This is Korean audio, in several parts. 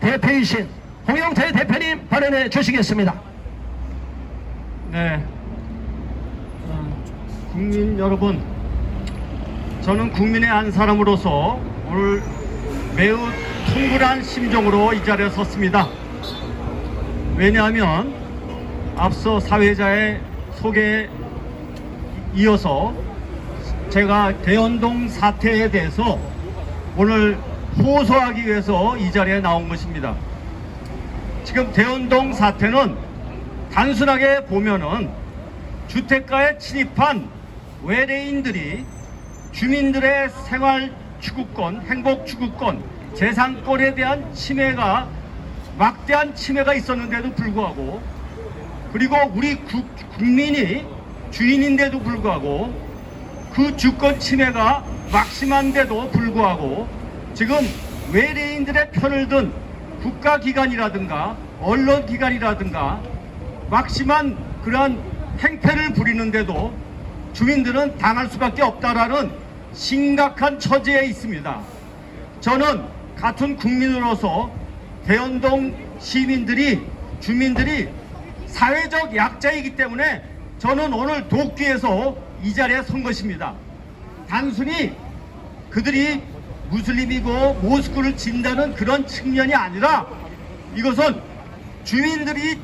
대표이신 홍영태 대표님 발언해 주시겠습니다. 네. 어, 국민 여러분, 저는 국민의 한 사람으로서 오늘 매우 통굴한 심정으로 이 자리에 섰습니다. 왜냐하면 앞서 사회자의 소개에 이어서 제가 대연동 사태에 대해서 오늘 호소하기 위해서 이 자리에 나온 것입니다. 지금 대연동 사태는 단순하게 보면은 주택가에 침입한 외래인들이 주민들의 생활 추구권, 행복 추구권, 재산권에 대한 침해가 막대한 침해가 있었는데도 불구하고 그리고 우리 국, 국민이 주인인데도 불구하고 그 주권 침해가 막심한데도 불구하고 지금 외래인들의 편을 든 국가기관이라든가 언론기관이라든가 막심한 그러한 행태를 부리는데도 주민들은 당할 수밖에 없다라는 심각한 처지에 있습니다. 저는 같은 국민으로서 대연동 시민들이 주민들이 사회적 약자이기 때문에 저는 오늘 도끼에서 이 자리에 선 것입니다. 단순히 그들이 무슬림이고 모스크를 진다는 그런 측면이 아니라 이것은 주민들이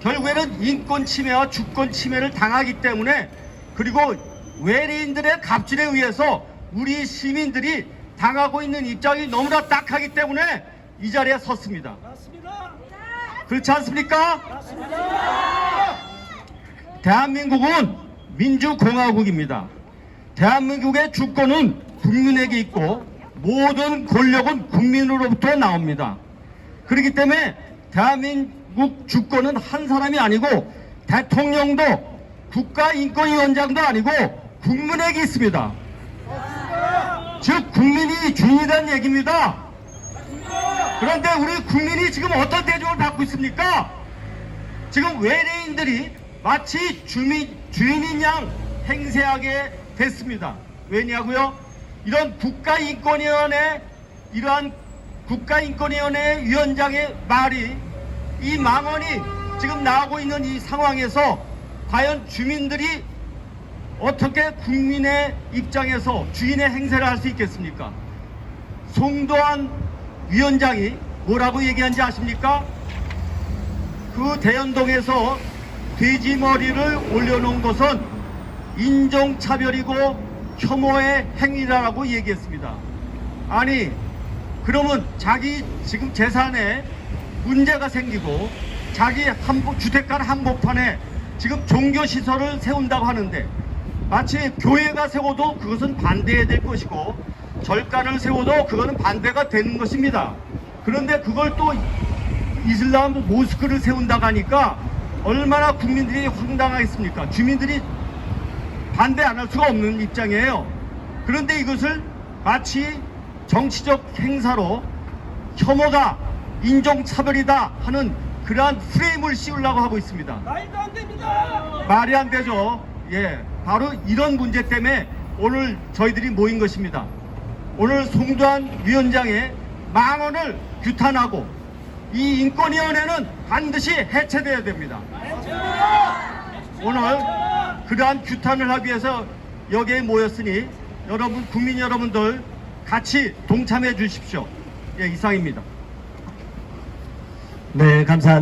결국에는 인권 침해와 주권 침해를 당하기 때문에 그리고 외래인들의 갑질에 의해서 우리 시민들이 당하고 있는 입장이 너무나 딱하기 때문에 이 자리에 섰습니다. 그렇지 않습니까? 대한민국은 민주공화국입니다. 대한민국의 주권은 국민에게 있고 모든 권력은 국민으로부터 나옵니다. 그렇기 때문에 대한민국 주권은 한 사람이 아니고 대통령도 국가인권위원장도 아니고 국민에게 있습니다. 즉 국민이 주인이라는 얘기입니다. 그런데 우리 국민이 지금 어떤 대접을 받고 있습니까? 지금 외래인들이 마치 주민, 주인인 양 행세하게 됐습니다. 왜냐고요? 이런 국가인권위원회 이러한 국가인권위원회 위원장의 말이 이 망언이 지금 나오고 있는 이 상황에서 과연 주민들이 어떻게 국민의 입장에서 주인의 행세를 할 수 있겠습니까? 송도한 위원장이 뭐라고 얘기한지 아십니까? 그 대연동에서 돼지 머리를 올려놓은 것은 인종차별이고 혐오의 행위라고 얘기했습니다. 아니, 그러면 자기 지금 재산에 문제가 생기고 자기 한복, 주택가 한복판에 지금 종교시설을 세운다고 하는데 마치 교회가 세워도 그것은 반대해야 될 것이고 절간을 세워도 그거는 반대가 되는 것입니다. 그런데 그걸 또 이슬람 모스크를 세운다고 하니까 얼마나 국민들이 황당하겠습니까? 주민들이 반대 안 할 수가 없는 입장이에요. 그런데 이것을 마치 정치적 행사로 혐오다, 인종차별이다 하는 그러한 프레임을 씌우려고 하고 있습니다. 말도 안 됩니다. 말이 안 되죠. 예. 바로 이런 문제 때문에 오늘 저희들이 모인 것입니다. 오늘 송도한 위원장의 망언을 규탄하고 이 인권위원회는 반드시 해체돼야 됩니다. 오늘 그러한 규탄을 하기 위해서 여기에 모였으니 여러분 국민 여러분들 같이 동참해 주십시오. 예, 이상입니다. 네, 감사합니다.